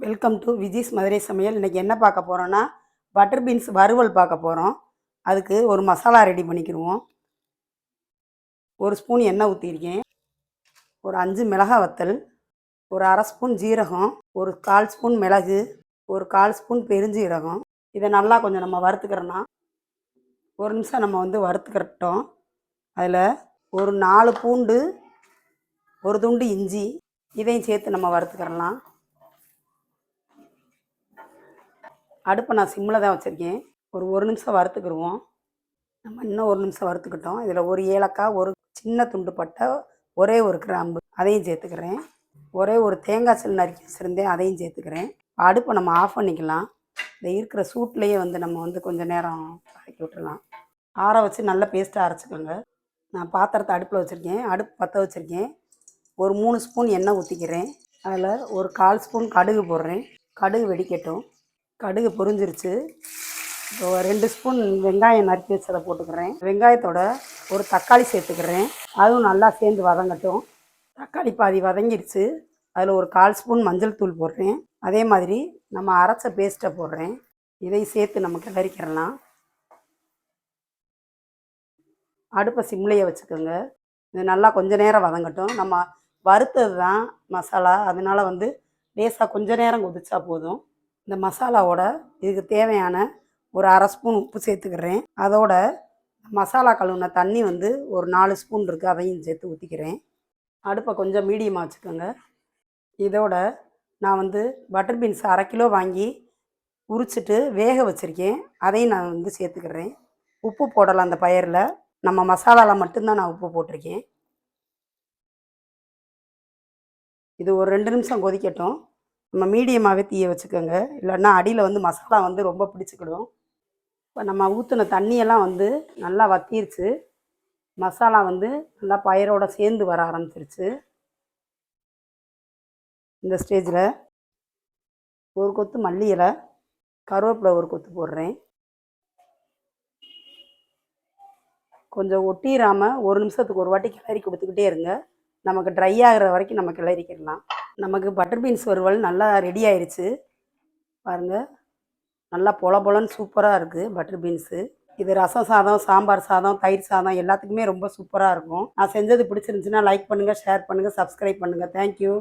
Welcome to Viji's Madurai சமையல் இன்றைக்கி என்ன பார்க்க போகிறோன்னா பட்டர் பீன்ஸ் வறுவல் பார்க்க போகிறோம் அதுக்கு ஒரு மசாலா ரெடி பண்ணிக்கிடுவோம் ஒரு ஸ்பூன் எண்ணெய் ஊற்றிருக்கேன் ஒரு அஞ்சு மிளகாய் வத்தல் ஒரு அரை ஸ்பூன் ஜீரகம் ஒரு கால் ஸ்பூன் மிளகு ஒரு கால் ஸ்பூன் பெருஞ்சீரகம். இதை நல்லா கொஞ்சம் நம்ம வறுத்துக்கிறோன்னா ஒரு நிமிஷம் நம்ம வந்து வறுத்துக்கிறட்டோம் அதில் ஒரு நாலு பூண்டு ஒரு துண்டு இஞ்சி இதையும் சேர்த்து நம்ம வறுத்துக்கிறலாம். அடுப்பை நான் சிம்மில் தான் வச்சுருக்கேன். ஒரு ஒரு நிமிஷம் வறுத்துக்கிடுவோம் நம்ம இன்னும் ஒரு நிமிஷம் வறுத்துக்கிட்டோம். இதில் ஒரு ஏலக்காய் ஒரு சின்ன துண்டு பட்டை ஒரே ஒரு கிராம்பு அதையும் சேர்த்துக்கிறேன். ஒரே ஒரு தேங்காய் சில் நறுக்கி வச்சுருந்தேன் அதையும் சேர்த்துக்கிறேன். அடுப்பை நம்ம ஆஃப் பண்ணிக்கலாம். இந்த இருக்கிற சூட்லேயே வந்து நம்ம வந்து கொஞ்சம் நேரம் வதக்கி விட்டுறலாம். ஆற வச்சு நல்ல பேஸ்ட்டாக அரைச்சிக்கோங்க. நான் பாத்திரத்தை அடுப்பில் வச்சுருக்கேன். அடுப்பு பற்ற வச்சுருக்கேன். ஒரு மூணு ஸ்பூன் எண்ணெய் ஊற்றிக்கிறேன் அதில் ஒரு கால் ஸ்பூன் கடுகு போடுறேன். கடுகு வெடிக்கட்டும். கடுகு பொரிஞ்சிருச்சு. இப்போ ரெண்டு ஸ்பூன் வெங்காயம் நறுக்கி வச்சதை போட்டுக்கிறேன். வெங்காயத்தோட ஒரு தக்காளி சேர்த்துக்கிறேன். அதுவும் நல்லா சேர்ந்து வதங்கட்டும். தக்காளி பாதி வதங்கிருச்சு. அதில் ஒரு கால் ஸ்பூன் மஞ்சள் தூள் போடுறேன். அதே மாதிரி நம்ம அரைச்ச பேஸ்ட்டை போடுறேன். இதை சேர்த்து நம்ம கிளறிக்கிறலாம் அடுப்பை சிம்லையை வச்சுக்கோங்க. இது நல்லா கொஞ்ச நேரம் வதங்கட்டும். நம்ம வறுத்தது தான் மசாலா. அதனால வந்து லேசாக கொஞ்ச நேரம் கொதிச்சா போதும். இந்த மசாலாவோட இதுக்கு தேவையான ஒரு அரை ஸ்பூன் உப்பு சேர்த்துக்கிறேன். அதோட மசாலா கழுவுன தண்ணி வந்து ஒரு நாலு ஸ்பூன் இருக்குது அதையும் சேர்த்து ஊற்றிக்கிறேன் அடுப்பை கொஞ்சம் மீடியமாக வச்சுக்கோங்க. இதோட நான் வந்து பட்டர் பீன்ஸ் அரை கிலோ வாங்கி உரிச்சிட்டு வேக வச்சுருக்கேன். அதையும் நான் வந்து சேர்த்துக்கிறேன். உப்பு போடலாம் அந்த பயிரில். நம்ம மசாலாவில் மட்டும்தான் நான் உப்பு போட்டிருக்கேன். இது ஒரு ரெண்டு நிமிஷம் கொதிக்கட்டும். நம்ம மீடியமாகவே தீய வச்சுக்கோங்க. இல்லைன்னா அடியில் வந்து மசாலா வந்து ரொம்ப பிடிச்சிக்கிடும். இப்போ நம்ம ஊற்றின தண்ணியெல்லாம் வந்து நல்லா வத்திருச்சு. மசாலா வந்து நல்லா பயிரோட சேர்ந்து வர ஆரம்பிச்சிருச்சு. இந்த ஸ்டேஜில் ஒரு கொத்து மல்லி இலை கருவேப்பிலை ஒரு கொத்து போடுறேன். கொஞ்சம் ஒட்டிடாமல் ஒரு நிமிஷத்துக்கு ஒரு வாட்டி கிளறி கொடுத்துக்கிட்டே இருங்க. நமக்கு ட்ரை ஆகிற வரைக்கும் நம்ம கிளறிக்கிடலாம். நமக்கு பட்டர் பீன்ஸ் வறுவல் நல்லா ரெடி ஆயிடுச்சு பாருங்கள் நல்லா பொல பொலன்னு சூப்பராக இருக்குது பட்டர் பீன்ஸு இது ரசம் சாதம் சாம்பார் சாதம் தயிர் சாதம் எல்லாத்துக்குமே ரொம்ப சூப்பராக இருக்கும். நான் செஞ்சது பிடிச்சிருந்துச்சுன்னா லைக் பண்ணுங்கள் ஷேர் பண்ணுங்கள் சப்ஸ்கிரைப் பண்ணுங்கள் தேங்க்யூ